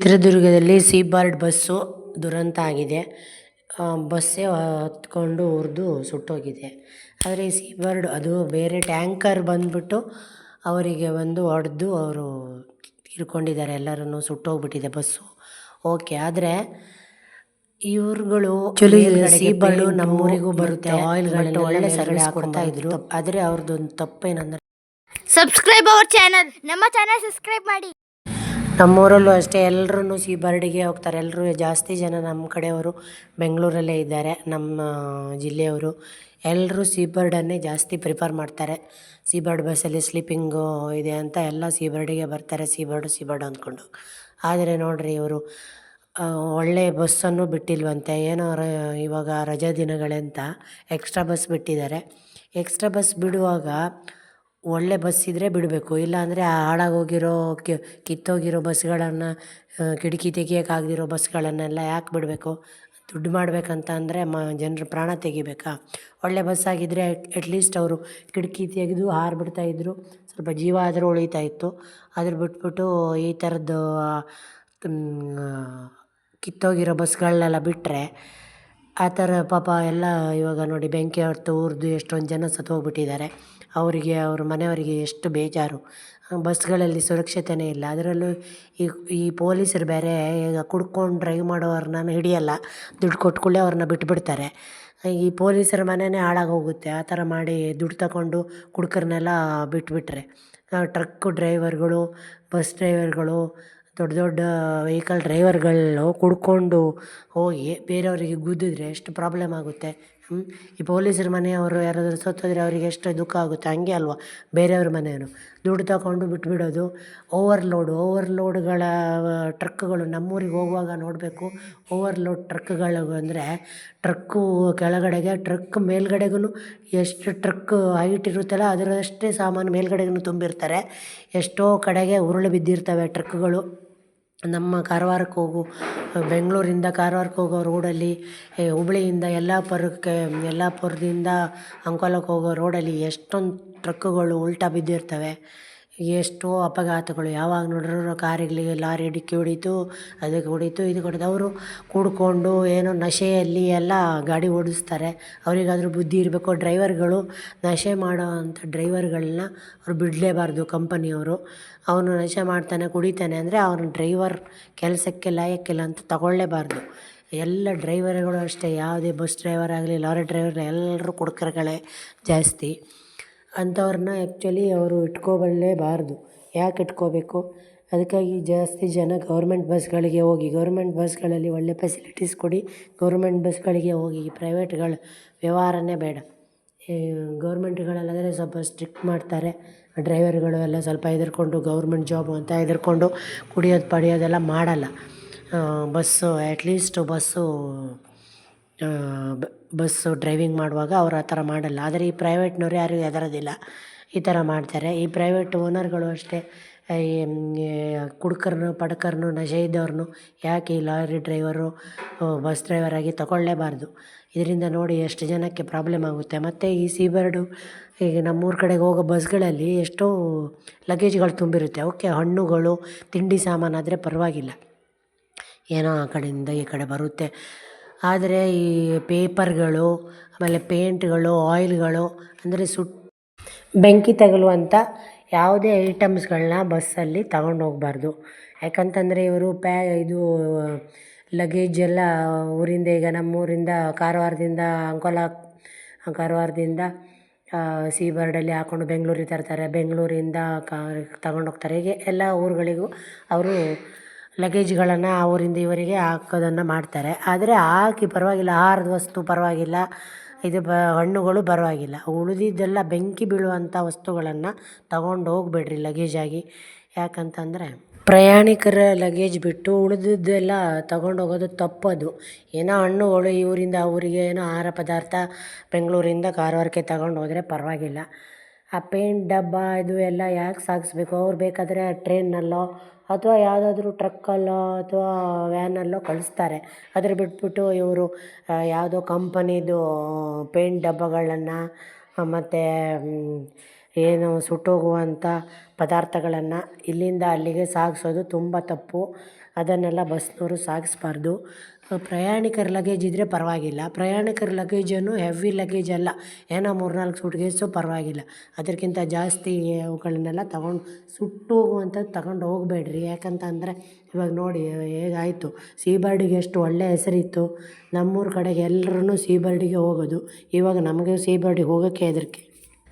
ಚಿತ್ರದುರ್ಗದಲ್ಲಿ border bus ದುರಂತ ಆಗಿದೆ. ಬಸ್ಸೇ ಹತ್ಕೊಂಡು ಉರಿದು ಸುಟ್ಟೋಗಿದೆ. ಆದರೆ ಈ ಬಾರ್ಡ್ ಅದು ಬೇರೆ ಟ್ಯಾಂಕರ್ ಬಂದ್ಬಿಟ್ಟು ಅವರಿಗೆ ಬಂದು ಹೊಡೆದು ಅವರು ತೀರ್ಕೊಂಡಿದ್ದಾರೆ ಎಲ್ಲರನ್ನು ಸುಟ್ಟೋಗ್ಬಿಟ್ಟಿದೆ ಬಸ್ಸು. ಓಕೆ ಆದರೆ ಇವ್ರುಗಳು ಸಿ ಬಾರ್ಡ್ ನಮ್ಮೂರಿಗೂ ಬರುತ್ತೆ. ಆಯಿಲ್ಗಳನ್ನ ಒಳ್ಳೆ ಸರ್ವಿಸ್ ಕೊಡ್ತಾ ಇದ್ರು. ಆದರೆ ಅವ್ರದ್ದೊಂದು ತಪ್ಪೇನಂದ್ರೆ ಸಬ್ಸ್ಕ್ರೈಬ್ ಅವರ್ ಚಾನಲ್ ನಮ್ಮ ಚಾನಲ್ ಸಬ್ಸ್ಕ್ರೈಬ್ ಮಾಡಿ. ನಮ್ಮೂರಲ್ಲೂ ಅಷ್ಟೇ ಎಲ್ಲರೂ ಸೀಬರ್ಡಿಗೆ ಹೋಗ್ತಾರೆ. ಎಲ್ಲರೂ ಜಾಸ್ತಿ ಜನ ನಮ್ಮ ಕಡೆಯವರು ಬೆಂಗಳೂರಲ್ಲೇ ಇದ್ದಾರೆ, ನಮ್ಮ ಜಿಲ್ಲೆಯವರು. ಎಲ್ಲರೂ ಸೀಬರ್ಡನ್ನೇ ಜಾಸ್ತಿ ಪ್ರಿಫರ್ ಮಾಡ್ತಾರೆ. ಸೀಬರ್ಡ್ ಬಸ್ಸಲ್ಲಿ ಸ್ಲೀಪಿಂಗು ಇದೆ ಅಂತ ಎಲ್ಲ ಸೀಬರ್ಡಿಗೆ ಬರ್ತಾರೆ ಸೀಬರ್ಡು ಸೀಬರ್ಡು ಅಂದ್ಕೊಂಡು. ಆದರೆ ನೋಡಿರಿ ಇವರು ಒಳ್ಳೆಯ ಬಸ್ಸನ್ನು ಬಿಟ್ಟಿಲ್ವಂತೆ. ಏನೋ ರ, ಇವಾಗ ರಜಾ ದಿನಗಳೆಂತ ಎಕ್ಸ್ಟ್ರಾ ಬಸ್ ಬಿಟ್ಟಿದ್ದಾರೆ. ಎಕ್ಸ್ಟ್ರಾ ಬಸ್ ಬಿಡುವಾಗ ಒಳ್ಳೆ ಬಸ್ ಇದ್ದರೆ ಬಿಡಬೇಕು. ಇಲ್ಲಾಂದರೆ ಹಾಳಾಗೋಗಿರೋ ಕಿತ್ತೋಗಿರೋ ಬಸ್ಗಳನ್ನು ಕಿಟಕಿ ತೆಗಿಯೋಕ್ಕಾಗದಿರೋ ಬಸ್ಗಳನ್ನೆಲ್ಲ ಯಾಕೆ ಬಿಡಬೇಕು? ದುಡ್ಡು ಮಾಡಬೇಕಂತ ಅಂದರೆ ಮ, ಜನರ ಪ್ರಾಣ ತೆಗಿಬೇಕಾ? ಒಳ್ಳೆ ಬಸ್ ಆಗಿದ್ದರೆ ಅಟ್ಲೀಸ್ಟ್ ಅವರು ಕಿಟಕಿ ತೆಗೆದು ಹಾರಿಬಿಡ್ತಾಯಿದ್ರು ಸ್ವಲ್ಪ ಜೀವ ಆದರೂ ಉಳಿತಾ ಇತ್ತು. ಅದ್ರ ಬಿಟ್ಬಿಟ್ಟು ಈ ಥರದ್ದು ಕಿತ್ತೋಗಿರೋ ಬಸ್ಗಳನ್ನೆಲ್ಲ ಬಿಟ್ಟರೆ ಆ ಥರ ಪಾಪ ಎಲ್ಲ ಇವಾಗ ನೋಡಿ ಬೆಂಕಿ ಹೊತ್ತು ಉರಿದು ಎಷ್ಟೊಂದು ಜನ ಸತ್ತೋಗ್ಬಿಟ್ಟಿದ್ದಾರೆ. ಅವರಿಗೆ, ಅವ್ರ ಮನೆಯವರಿಗೆ ಎಷ್ಟು ಬೇಜಾರು. ಬಸ್ಗಳಲ್ಲಿ ಸುರಕ್ಷತೆಯೇ ಇಲ್ಲ. ಅದರಲ್ಲೂ ಈ ಈ ಪೊಲೀಸರು ಬೇರೆ ಈಗ ಕುಡ್ಕೊಂಡು ಡ್ರೈವ್ ಮಾಡೋವ್ರನ್ನ ಹಿಡಿಯಲ್ಲ. ದುಡ್ಡು ಕೊಟ್ಟ ಕೂಡಲೇ ಅವ್ರನ್ನ ಬಿಟ್ಬಿಡ್ತಾರೆ. ಈ ಪೊಲೀಸರ ಮನೆಯೇ ಹಾಳಾಗೋಗುತ್ತೆ. ಆ ಥರ ಮಾಡಿ ದುಡ್ಡು ತಗೊಂಡು ಕುಡ್ಕರನ್ನೆಲ್ಲ ಬಿಟ್ಬಿಟ್ರೆ. ಟ್ರಕ್ ಡ್ರೈವರ್ಗಳು, ಬಸ್ ಡ್ರೈವರ್ಗಳು ದೊಡ್ಡ ದೊಡ್ಡ ವೆಹಿಕಲ್ ಡ್ರೈವರ್ಗಳು ಕುಡ್ಕೊಂಡು ಹೋಗಿ ಬೇರೆಯವರಿಗೆ ಗುದ್ದಿದ್ರೆ ಎಷ್ಟು ಪ್ರಾಬ್ಲಮ್ ಆಗುತ್ತೆ? ಈ ಪೊಲೀಸರ ಮನೆಯವರು ಯಾರಾದರೂ ಸತ್ತೋದ್ರೆ ಅವರಿಗೆ ಎಷ್ಟು ದುಃಖ ಆಗುತ್ತೆ? ಹಂಗೆ ಅಲ್ವಾ? ಬೇರೆಯವ್ರ ಮನೆಯವರು. ದುಡ್ಡು ತಗೊಂಡು ಬಿಟ್ಬಿಡೋದು ಓವರ್ಲೋಡು ಓವರ್ಲೋಡ್ಗಳ ಟ್ರಕ್ಗಳು ನಮ್ಮೂರಿಗೆ ಹೋಗುವಾಗ ನೋಡಬೇಕು. ಓವರ್ಲೋಡ್ ಟ್ರಕ್ಗಳು ಅಂದರೆ ಟ್ರಕ್ಕು ಕೆಳಗಡೆಗೆ ಟ್ರಕ್ ಮೇಲ್ಗಡೆಗೂ ಎಷ್ಟು ಟ್ರಕ್ ಹೈಟ್ ಇರುತ್ತಲ್ಲ ಅದರಷ್ಟೇ ಸಾಮಾನು ಮೇಲ್ಗಡೆಗೂ ತುಂಬಿರ್ತಾರೆ. ಎಷ್ಟೋ ಕಡೆಗೆ ಉರುಳು ಬಿದ್ದಿರ್ತವೆ ಟ್ರಕ್ಗಳು ನಮ್ಮ ಕಾರವಾರಕ್ಕೆ ಹೋಗು ಬೆಂಗಳೂರಿಂದ ಕಾರವಾರಕ್ಕೆ ಹೋಗೋ ರೋಡಲ್ಲಿ ಹುಬ್ಬಳ್ಳಿಯಿಂದ ಯಲ್ಲಾಪುರಕ್ಕೆ, ಯಲ್ಲಾಪುರದಿಂದ ಅಂಕೋಲಕ್ಕೆ ಹೋಗೋ ರೋಡಲ್ಲಿ ಎಷ್ಟೊಂದು ಟ್ರಕ್ಕುಗಳು ಉಲ್ಟಾ ಬಿದ್ದಿರ್ತವೆ. ಎಷ್ಟೋ ಅಪಘಾತಗಳು. ಯಾವಾಗ ನೋಡಿದ್ರು ಕಾರಿಗೆ ಲಾರಿ ಡಿಕ್ಕಿ ಹೊಡೀತು, ಅದಕ್ಕೆ ಹೊಡೀತು ಇದಕ್ಕೆ ಹೊಡೆದು ಅವರು ಕುಡ್ಕೊಂಡು ಏನೋ ನಶೆಯಲ್ಲಿ ಎಲ್ಲ ಗಾಡಿ ಓಡಿಸ್ತಾರೆ. ಅವರಿಗಾದ್ರೂ ಬುದ್ಧಿ ಇರಬೇಕು. ಡ್ರೈವರ್ಗಳು ನಶೆ ಮಾಡೋ ಅಂಥ ಡ್ರೈವರ್ಗಳನ್ನ ಅವ್ರು ಬಿಡಲೇಬಾರ್ದು ಕಂಪನಿಯವರು. ಅವನು ನಶೆ ಮಾಡ್ತಾನೆ, ಕುಡಿತಾನೆ ಅಂದರೆ ಅವನು ಡ್ರೈವರ್ ಕೆಲಸಕ್ಕೆ ಲಾಯಕ್ಕಿಲ್ಲ ಅಂತ ತಗೊಳ್ಳೇಬಾರ್ದು. ಎಲ್ಲ ಡ್ರೈವರ್ಗಳು ಅಷ್ಟೇ. ಯಾವುದೇ ಬಸ್ ಡ್ರೈವರ್ ಆಗಲಿ, ಲಾರಿ ಡ್ರೈವರ್ ಎಲ್ಲರೂ ಕುಡ್ಕರ್ಗಳೇ ಜಾಸ್ತಿ. ಅಂಥವ್ರನ್ನ ಆ್ಯಕ್ಚುಲಿ ಅವರು ಇಟ್ಕೊಬಲ್ಲೇಬಾರ್ದು ಯಾಕೆ ಇಟ್ಕೋಬೇಕು? ಅದಕ್ಕಾಗಿ ಜಾಸ್ತಿ ಜನ ಗೌರ್ಮೆಂಟ್ ಬಸ್ಗಳಿಗೆ ಹೋಗಿ ಗೌರ್ಮೆಂಟ್ ಬಸ್ಗಳಲ್ಲಿ ಒಳ್ಳೆ ಫೆಸಿಲಿಟೀಸ್ ಕೊಡಿ ಗೌರ್ಮೆಂಟ್ ಬಸ್ಗಳಿಗೆ ಹೋಗಿ ಪ್ರೈವೇಟ್ಗಳ ವ್ಯವಹಾರನೇ ಬೇಡ. ಗೌರ್ಮೆಂಟ್ಗಳಲ್ಲಾದರೆ ಸ್ವಲ್ಪ ಸ್ಟ್ರಿಕ್ಟ್ ಮಾಡ್ತಾರೆ. ಡ್ರೈವರ್ಗಳು ಎಲ್ಲ ಸ್ವಲ್ಪ ಹೆದರ್ಕೊಂಡು ಗೌರ್ಮೆಂಟ್ ಜಾಬು ಅಂತ ಹೆದರ್ಕೊಂಡು ಕುಡಿಯೋದು, ಪಡಿಯೋದೆಲ್ಲ ಮಾಡಲ್ಲ. Bus at least bus bus driving ಮಾಡುವಾಗ ಅವ್ರು ಆ ಥರ ಮಾಡಲ್ಲ. ಆದರೆ ಈ ಪ್ರೈವೇಟ್ನವ್ರು ಯಾರೂ ಹೆದರೋದಿಲ್ಲ. ಈ ಥರ ಮಾಡ್ತಾರೆ. ಈ ಪ್ರೈವೇಟ್ ಓನರ್ಗಳು ಅಷ್ಟೇ, ಈ ಕುಡ್ಕರನ್ನು ಪಡ್ಕರನ್ನು ನಶೆ ಇದ್ದವ್ರನ್ನು ಯಾಕೆ ಈ ಲಾರಿ ಡ್ರೈವರು ಬಸ್ ಡ್ರೈವರಾಗಿ ತಗೊಳ್ಳೇಬಾರ್ದು? ಇದರಿಂದ ನೋಡಿ ಎಷ್ಟು ಜನಕ್ಕೆ ಪ್ರಾಬ್ಲಮ್ ಆಗುತ್ತೆ. ಮತ್ತು ಈ ಸೀಬರ್ಡು, ಈಗ ನಮ್ಮೂರ ಕಡೆಗೆ ಹೋಗೋ ಬಸ್ಗಳಲ್ಲಿ ಎಷ್ಟೋ ಲಗೇಜ್ಗಳು ತುಂಬಿರುತ್ತೆ. ಅವಕ್ಕೆ ಹಣ್ಣುಗಳು, ತಿಂಡಿ ಸಾಮಾನಾದರೆ ಪರವಾಗಿಲ್ಲ. ಏನೋ ಆ ಕಡೆಯಿಂದ ಈ ಕಡೆ ಬರುತ್ತೆ. ಆದರೆ ಈ ಪೇಪರ್ಗಳು, ಆಮೇಲೆ ಪೇಂಟ್ಗಳು, ಆಯಿಲ್ಗಳು ಅಂದರೆ ಸುಟ್ ಬೆಂಕಿ ತಗಲುವಂಥ ಯಾವುದೇ ಐಟಮ್ಸ್ಗಳನ್ನ ಬಸ್ಸಲ್ಲಿ ತಗೊಂಡು ಹೋಗಬಾರ್ದು ಯಾಕಂತಂದರೆ ಇವರು ಪ್ಯಾ ಇದು ಲಗೇಜ್ ಎಲ್ಲ ಊರಿಂದ ಈಗ ನಮ್ಮೂರಿಂದ ಕಾರವಾರದಿಂದ ಅಂಕೋಲ, ಕಾರವಾರದಿಂದ ಸಿ ಬರ್ಡಲ್ಲಿ ಹಾಕ್ಕೊಂಡು ಬೆಂಗಳೂರಿಗೆ ತರ್ತಾರೆ. ಬೆಂಗಳೂರಿಂದ ಕಾ ತಗೊಂಡೋಗ್ತಾರೆ. ಹೀಗೆ ಎಲ್ಲ ಊರುಗಳಿಗೂ ಅವರು ಲಗೇಜ್ಗಳನ್ನು ಅವರಿಂದ ಇವರಿಗೆ ಹಾಕೋದನ್ನು ಮಾಡ್ತಾರೆ. ಆದರೆ ಹಾಕಿ ಪರವಾಗಿಲ್ಲ, ಆಹಾರದ ವಸ್ತು ಪರವಾಗಿಲ್ಲ, ಇದು ಬ, ಹಣ್ಣುಗಳು ಪರವಾಗಿಲ್ಲ. ಉಳಿದಿದ್ದೆಲ್ಲ ಬೆಂಕಿ ಬೀಳುವಂಥ ವಸ್ತುಗಳನ್ನು ತಗೊಂಡು ಹೋಗಬೇಡ್ರಿ ಲಗೇಜಾಗಿ. ಯಾಕಂತಂದರೆ ಪ್ರಯಾಣಿಕರ ಲಗೇಜ್ ಬಿಟ್ಟು ಉಳಿದಿದ್ದೆಲ್ಲ ತಗೊಂಡು ಹೋಗೋದು ತಪ್ಪದು. ಏನೋ ಹಣ್ಣುಗಳು ಇವರಿಂದ ಅವರಿಗೆ ಏನೋ ಆಹಾರ ಪದಾರ್ಥ ಬೆಂಗಳೂರಿಂದ ಕಾರವಾರಕ್ಕೆ ತಗೊಂಡು ಹೋದರೆ ಪರವಾಗಿಲ್ಲ. ಆ ಪೇಂಟ್ ಡಬ್ಬ ಇದು ಎಲ್ಲ ಯಾಕೆ ಸಾಗಿಸ್ಬೇಕು? ಅವ್ರು ಬೇಕಾದರೆ ಟ್ರೈನ್ನಲ್ಲೋ ಅಥವಾ ಯಾವುದಾದ್ರೂ ಟ್ರಕ್ಕಲ್ಲೋ ಅಥವಾ ವ್ಯಾನಲ್ಲೋ ಕಳಿಸ್ತಾರೆ. ಅದ್ರ ಬಿಟ್ಬಿಟ್ಟು ಇವರು ಯಾವುದೋ ಕಂಪನಿದು ಪೇಂಟ್ ಡಬ್ಬಗಳನ್ನು ಮತ್ತು ಏನು ಸುಟ್ಟೋಗುವಂಥ ಪದಾರ್ಥಗಳನ್ನು ಇಲ್ಲಿಂದ ಅಲ್ಲಿಗೆ ಸಾಗಿಸೋದು ತುಂಬ ತಪ್ಪು. ಅದನ್ನೆಲ್ಲ ಬಸ್ನವರು ಸಾಗಿಸ್ಬಾರ್ದು. ಪ್ರಯಾಣಿಕರ ಲಗೇಜ್ ಇದ್ದರೆ ಪರವಾಗಿಲ್ಲ. ಪ್ರಯಾಣಿಕರ ಲಗೇಜನ್ನು ಹೆವಿ ಲಗೇಜ್ ಅಲ್ಲ. ಏನೋ ಮೂರು ನಾಲ್ಕು ಸೂಟ್ಕೇಸು ಪರವಾಗಿಲ್ಲ. ಅದಕ್ಕಿಂತ ಜಾಸ್ತಿ ಅವುಗಳನ್ನೆಲ್ಲ ತಗೊಂಡು ಸುಟ್ಟು ಹೋಗುವಂಥದ್ದು ತಗೊಂಡು ಹೋಗಬೇಡ್ರಿ. ಯಾಕಂತ ಅಂದರೆ ಇವಾಗ ನೋಡಿ, ಹೇಗಾಯಿತು? ಸೀಬರ್ಡಿಗೆ ಎಷ್ಟು ಒಳ್ಳೆಯ ಹೆಸರಿತ್ತು. ನಮ್ಮೂರ ಕಡೆಗೆ ಎಲ್ಲರೂ ಸೀಬರ್ಡಿಗೆ ಹೋಗೋದು. ಇವಾಗ ನಮಗೆ ಸೀಬರ್ಡಿಗೆ ಹೋಗೋಕ್ಕೆ ಹೆದರಿಕೆ.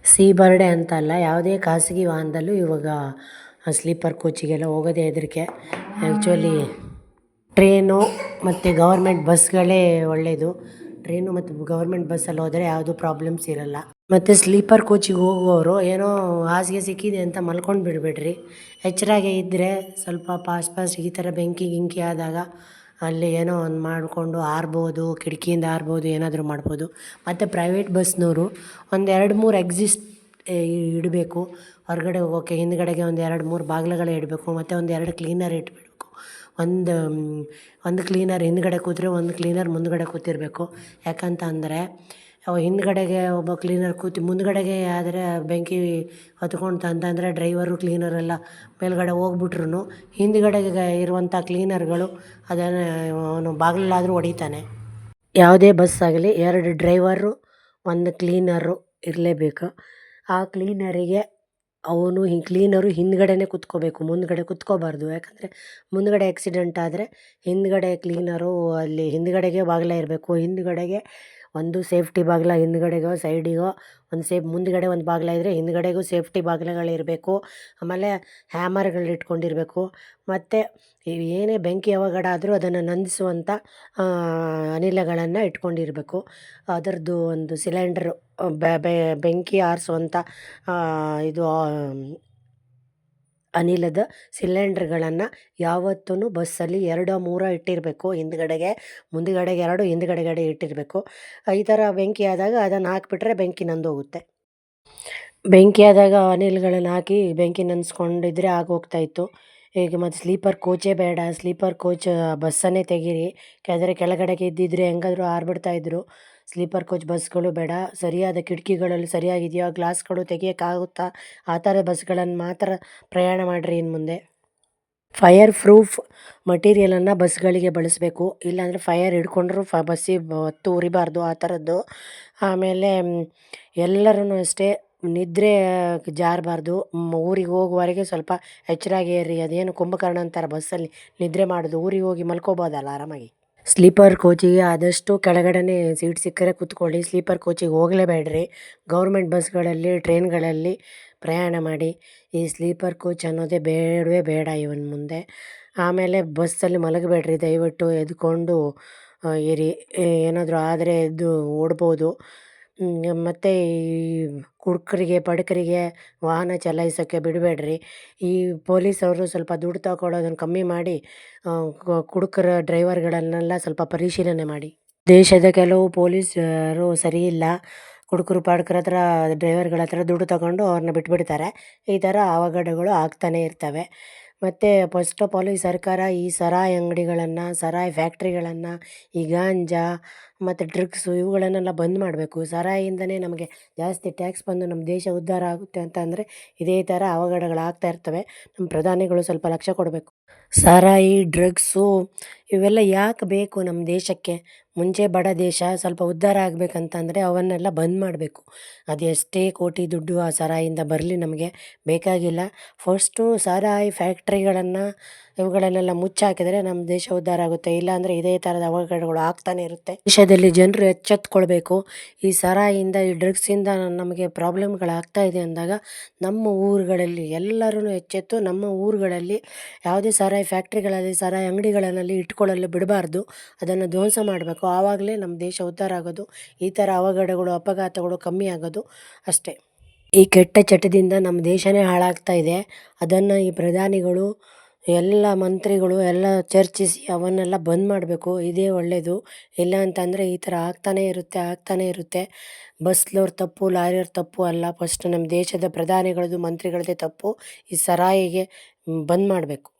ಸೀ ಬರ್ಡೆ ಅಂತಲ್ಲ, ಯಾವುದೇ ಖಾಸಗಿ ವಾಹನದಲ್ಲೂ ಇವಾಗ ಸ್ಲೀಪರ್ ಕೋಚಿಗೆಲ್ಲ ಹೋಗೋದೇ ಹೆದರಿಕೆ. ಆ್ಯಕ್ಚುಲಿ ಟ್ರೇನು ಮತ್ತು ಗೌರ್ಮೆಂಟ್ ಬಸ್ಗಳೇ ಒಳ್ಳೆಯದು ಟ್ರೈನು ಮತ್ತು ಗೌರ್ಮೆಂಟ್ ಬಸ್ಸಲ್ಲಿ ಹೋದರೆ ಯಾವುದೂ ಪ್ರಾಬ್ಲಮ್ಸ್ ಇರೋಲ್ಲ. ಮತ್ತು ಸ್ಲೀಪರ್ ಕೋಚಿಗೆ ಹೋಗುವವರು ಏನೋ ಹಾಸಿಗೆ ಸಿಕ್ಕಿದೆ ಅಂತ ಮಲ್ಕೊಂಡು ಬಿಡಬೇಡ್ರಿ. ಎಚ್ಚರಾಗೆ ಇದ್ದರೆ ಸ್ವಲ್ಪ ಪಾಸ್ ಪಾಸ್ ಈ ಥರ ಬೆಂಕಿ ಗಿಂಕಿ ಆದಾಗ ಅಲ್ಲಿ ಏನೋ ಒಂದು ಮಾಡಿಕೊಂಡು ಹಾರ್ಬೋದು ಕಿಟಕಿಯಿಂದ ಹಾರ್ಬೋದು ಏನಾದರೂ ಮಾಡ್ಬೋದು. ಮತ್ತು ಪ್ರೈವೇಟ್ ಬಸ್ನವರು ಒಂದು ಎರಡು ಮೂರು ಎಕ್ಸಿಸ್ಟ್ ಇಡಬೇಕು. ಹೊರಗಡೆ ಹೋಗೋಕ್ಕೆ ಹಿಂದ್ಗಡೆಗೆ ಒಂದು ಎರಡು ಮೂರು ಬಾಗಿಲುಗಳೇ ಇಡಬೇಕು. ಮತ್ತು ಒಂದು ಎರಡು ಕ್ಲೀನರ್ ಇಟ್ಬಿಡಬೇಕು. ಒಂದು ಒಂದು ಕ್ಲೀನರ್ ಹಿಂದ್ಗಡೆ ಕೂತರೆ ಒಂದು ಕ್ಲೀನರ್ ಮುಂದುಗಡೆ ಕೂತಿರಬೇಕು. ಯಾಕಂತ ಅಂದರೆ ಅವ ಹಿಂದುಗಡೆಗೆ ಒಬ್ಬ ಕ್ಲೀನರ್ ಕೂತು, ಮುಂದುಗಡೆಗೆ ಆದರೆ ಬೆಂಕಿ ಹೊತ್ಕೊಂತು ಅಂತಂದರೆ ಡ್ರೈವರು ಕ್ಲೀನರೆಲ್ಲ ಮೇಲುಗಡೆ ಹೋಗ್ಬಿಟ್ರು ಹಿಂದುಗಡೆಗೆ ಇರುವಂಥ ಕ್ಲೀನರ್ಗಳು ಅದನ್ನು ಅವನು ಬಾಗಿಲಾದರೂ ಹೊಡಿತಾನೆ. ಯಾವುದೇ ಬಸ್ ಆಗಲಿ, ಎರಡು ಡ್ರೈವರು, ಒಂದು ಕ್ಲೀನರು ಇರಲೇಬೇಕು. ಆ ಕ್ಲೀನರಿಗೆ ಅವನು ಈ ಕ್ಲೀನರು ಹಿಂದುಗಡೆನೇ ಕೂತ್ಕೋಬೇಕು, ಮುಂದುಗಡೆ ಕುತ್ಕೋಬಾರ್ದು. ಯಾಕಂದರೆ ಮುಂದುಗಡೆ ಆಕ್ಸಿಡೆಂಟ್ ಆದರೆ ಹಿಂದುಗಡೆ ಕ್ಲೀನರು ಅಲ್ಲಿ ಹಿಂದುಗಡೆಗೆ ಬಾಗಿಲ ಇರಬೇಕು. ಹಿಂದುಗಡೆಗೆ ಒಂದು ಸೇಫ್ಟಿ ಬಾಗಿಲ, ಹಿಂದುಗಡೆಗೋ ಸೈಡಿಗೋ ಒಂದು ಸೇಫ್, ಮುಂದುಗಡೆ ಒಂದು ಬಾಗಿಲ ಇದ್ದರೆ ಹಿಂದುಗಡೆಗೂ ಸೇಫ್ಟಿ ಬಾಗಿಲುಗಳಿರಬೇಕು ಆಮೇಲೆ ಹ್ಯಾಮರ್ಗಳು ಇಟ್ಕೊಂಡಿರಬೇಕು. ಮತ್ತು ಏನೇ ಬೆಂಕಿ ಅವಘಡ ಆದರೂ ಅದನ್ನು ನಂದಿಸುವಂಥ ಅನಿಲಗಳನ್ನು ಇಟ್ಕೊಂಡಿರಬೇಕು. ಅದರದ್ದು ಒಂದು ಸಿಲಿಂಡ್ರು ಬೆಂಕಿ ಆರಿಸುವಂಥ ಇದು ಅನಿಲದ ಸಿಲಿಂಡ್ರ್ಗಳನ್ನು ಯಾವತ್ತೂ ಬಸ್ಸಲ್ಲಿ ಎರಡೋ, ಮೂರೋ ಇಟ್ಟಿರಬೇಕು. ಹಿಂದ್ಗಡೆಗೆ, ಮುಂದ್ಗಡೆಗೆ ಎರಡು ಹಿಂದ್ಗಡೆಗಡೆ ಇಟ್ಟಿರಬೇಕು. ಈ ಥರ ಬೆಂಕಿ ಆದಾಗ ಅದನ್ನು ಹಾಕಿಬಿಟ್ರೆ ಬೆಂಕಿ ನಂದೋಗುತ್ತೆ. ಬೆಂಕಿ ಆದಾಗ ಅನಿಲ್ಗಳನ್ನು ಹಾಕಿ ಬೆಂಕಿ ನಂದಿಸ್ಕೊಂಡಿದ್ರೆ ಆಗೋಗ್ತಾಯಿತ್ತು ಈಗ ಮತ್ತು ಸ್ಲೀಪರ್ ಕೋಚೇ ಬೇಡ. ಸ್ಲೀಪರ್ ಕೋಚ್ ಬಸ್ಸನ್ನೇ ತೆಗೀರಿ. ಯಾಕೆಂದರೆ ಕೆಳಗಡೆಗೆ ಇದ್ದಿದ್ದರೆ ಹೆಂಗಾದರೂ ಆರ್ಬಿಡ್ತಾಯಿದ್ರು ಸ್ಲೀಪರ್ ಕೋಚ್ ಬಸ್ಗಳು ಬೇಡ. ಸರಿಯಾದ ಕಿಟಕಿಗಳಲ್ಲಿ ಸರಿಯಾಗಿದೆಯೋ? ಗ್ಲಾಸ್ಗಳು ತೆಗಿಯೋಕ್ಕಾಗುತ್ತಾ ಆ ಥರ ಬಸ್ಗಳನ್ನು ಮಾತ್ರ ಪ್ರಯಾಣ ಮಾಡಿರಿ ಇನ್ನು ಮುಂದೆ. ಫೈರ್ ಪ್ರೂಫ್ ಮಟೀರಿಯಲನ್ನು ಬಸ್ಗಳಿಗೆ ಬಳಸಬೇಕು. ಇಲ್ಲಾಂದರೆ ಫೈರ್ ಹಿಡ್ಕೊಂಡ್ರೂ ಫ ಬಸ್ಸಿ ಹೊತ್ತು ಉರಿಬಾರ್ದು ಆ ಥರದ್ದು. ಆಮೇಲೆ ಎಲ್ಲರೂ ಅಷ್ಟೇ ನಿದ್ರೆ ಜಾರಬಾರ್ದು. ಊರಿಗೆ ಹೋಗುವವರೆಗೆ ಸ್ವಲ್ಪ ಎಚ್ಚರಾಗಿ ಇರಿ ಅದೇನು ಕುಂಭಕರ್ಣ ಅಂತಾರೆ ಬಸ್ಸಲ್ಲಿ. ನಿದ್ರೆ ಮಾಡೋದು. ಊರಿಗೆ ಹೋಗಿ ಮಲ್ಕೋಬೋದಲ್ಲ ಆರಾಮಾಗಿ? ಸ್ಲೀಪರ್ ಕೋಚಿಗೆ ಆದಷ್ಟು ಕೆಳಗಡೆ ಸೀಟ್ ಸಿಕ್ಕರೆ ಕೂತ್ಕೊಳ್ಳಿ. ಸ್ಲೀಪರ್ ಕೋಚಿಗೆ ಹೋಗಲೇಬೇಡ್ರಿ. ಗೌರ್ಮೆಂಟ್ ಬಸ್ಗಳಲ್ಲಿ, ಟ್ರೈನ್ಗಳಲ್ಲಿ ಪ್ರಯಾಣ ಮಾಡಿ. ಈ ಸ್ಲೀಪರ್ ಕೋಚ್ ಅನ್ನೋದೇ ಬೇಡವೇ ಬೇಡ ಇವನ್ ಮುಂದೆ. ಆಮೇಲೆ ಬಸ್ಸಲ್ಲಿ ಮಲಗಬೇಡ್ರಿ. ದಯವಿಟ್ಟು ಎದ್ಕೊಂಡು ಇರಿ. ಏನಾದರೂ ಆದರೆ ಎದ್ದು ಓಡ್ಬೋದು. ಮತ್ತು ಈ ಕುಡುಕರಿಗೆ ಬಡಕರಿಗೆ ವಾಹನ ಚಲಾಯಿಸೋಕ್ಕೆ ಬಿಡಬೇಡ್ರಿ. ಈ ಪೊಲೀಸವರು ಸ್ವಲ್ಪ ದುಡ್ಡು ತಗೊಳ್ಳೋದನ್ನು ಕಮ್ಮಿ ಮಾಡಿ ಕುಡುಕರ ಡ್ರೈವರ್ಗಳನ್ನೆಲ್ಲ ಸ್ವಲ್ಪ ಪರಿಶೀಲನೆ ಮಾಡಿ. ದೇಶದ ಕೆಲವು ಪೊಲೀಸರು ಸರಿ ಇಲ್ಲ. ಕುಡುಕರು, ಪಾಡ್ಕರ ಹತ್ರ, ಡ್ರೈವರ್ಗಳ ಹತ್ರ ದುಡ್ಡು ತಗೊಂಡು ಅವ್ರನ್ನ ಬಿಟ್ಬಿಡ್ತಾರೆ. ಈ ಥರ ಅವಘಡಗಳು ಆಗ್ತಾನೆ ಇರ್ತವೆ. ಮತ್ತು ಫಸ್ಟ್ ಆಫ್ ಆಲ್ ಈ ಸರ್ಕಾರ ಈ ಸರಾಯಿ ಅಂಗಡಿಗಳನ್ನು, ಸರಾಯಿ ಫ್ಯಾಕ್ಟ್ರಿಗಳನ್ನು, ಈ ಗಾಂಜಾ ಮತ್ತು ಡ್ರಗ್ಸು ಇವುಗಳನ್ನೆಲ್ಲ ಬಂದ್ ಮಾಡಬೇಕು. ಸಾರಾಯಿಯಿಂದಲೇ ನಮಗೆ ಜಾಸ್ತಿ ಟ್ಯಾಕ್ಸ್ ಬಂದು ನಮ್ಮ ದೇಶ ಉದ್ಧಾರ ಆಗುತ್ತೆ ಅಂತ ಅಂದರೆ ಇದೇ ಥರ ಅವಘಡಗಳು ಆಗ್ತಾ ಇರ್ತವೆ. ನಮ್ಮ ಪ್ರಧಾನಿಗಳು ಸ್ವಲ್ಪ ಲಕ್ಷ್ಯ ಕೊಡಬೇಕು. ಸಾರಾಯಿ ಡ್ರಗ್ಸು ಇವೆಲ್ಲ ಯಾಕೆ ಬೇಕು ನಮ್ಮ ದೇಶಕ್ಕೆ? ಮುಂಚೆ ಬಡ ದೇಶ ಸ್ವಲ್ಪ ಉದ್ಧಾರ ಆಗಬೇಕಂತಂದರೆ ಅವನ್ನೆಲ್ಲ ಬಂದ್ ಮಾಡಬೇಕು. ಅದು ಎಷ್ಟೇ ಕೋಟಿ ದುಡ್ಡು ಆ ಸಾರಾಯಿಯಿಂದ ಬರಲಿ ನಮಗೆ. ಬೇಕಾಗಿಲ್ಲ. ಫಸ್ಟು ಸಾರಾಯಿ ಫ್ಯಾಕ್ಟ್ರಿಗಳನ್ನು ಇವುಗಳನ್ನೆಲ್ಲ ಮುಚ್ಚಾಕಿದರೆ ನಮ್ಮ ದೇಶ ಉದ್ಧಾರ ಆಗುತ್ತೆ. ಇಲ್ಲಾಂದರೆ ಇದೇ ಥರದ ಅವಘಡಗಳು ಆಗ್ತಾನೆ ಇರುತ್ತೆ. ದೇಶದಲ್ಲಿ ಜನರು ಎಚ್ಚೆತ್ಕೊಳ್ಬೇಕು. ಈ ಸರಾಯಿಂದ, ಈ ಡ್ರಗ್ಸಿಂದ ನಮಗೆ ಪ್ರಾಬ್ಲಮ್ಗಳಾಗ್ತಾ ಇದೆ ಅಂದಾಗ ನಮ್ಮ ಊರುಗಳಲ್ಲಿ ಎಲ್ಲರೂ ಎಚ್ಚೆತ್ತು ನಮ್ಮ ಊರುಗಳಲ್ಲಿ ಯಾವುದೇ ಸರಾಯಿ ಫ್ಯಾಕ್ಟ್ರಿಗಳಲ್ಲಿ, ಸರಾಯಿ ಅಂಗಡಿಗಳಲ್ಲಿ ಇಟ್ಕೊಳ್ಳಲು ಬಿಡಬಾರ್ದು. ಅದನ್ನು ಧ್ವಂಸ ಮಾಡಬೇಕು. ಆವಾಗಲೇ ನಮ್ಮ ದೇಶ ಉದ್ಧಾರ ಆಗೋದು, ಈ ಥರ ಅವಘಡಗಳು, ಅಪಘಾತಗಳು ಕಮ್ಮಿ ಆಗೋದು ಅಷ್ಟೇ. ಈ ಕೆಟ್ಟ ಚಟದಿಂದ ನಮ್ಮ ದೇಶನೇ ಹಾಳಾಗ್ತಾ ಇದೆ. ಅದನ್ನು ಈ ಪ್ರಧಾನಿಗಳು ಎಲ್ಲ ಮಂತ್ರಿಗಳು ಎಲ್ಲ ಚರ್ಚಿಸಿ ಅವನ್ನೆಲ್ಲ ಬಂದ್ ಮಾಡಬೇಕು, ಇದೇ ಒಳ್ಳೆಯದು ಇಲ್ಲ ಅಂತಂದರೆ ಈ ಥರ ಆಗ್ತಾನೇ ಇರುತ್ತೆ ಆಗ್ತಾನೇ ಇರುತ್ತೆ. ಬಸ್ನವ್ರ ತಪ್ಪು, ಲಾರಿಯವ್ರ ತಪ್ಪು ಅಲ್ಲ. ಫಸ್ಟ್ ನಮ್ಮ ದೇಶದ ಪ್ರಧಾನಿಗಳದ್ದು, ಮಂತ್ರಿಗಳದ್ದೇ ತಪ್ಪು. ಈ ಸರಾಯಿಗೆ ಬಂದ್ ಮಾಡಬೇಕು.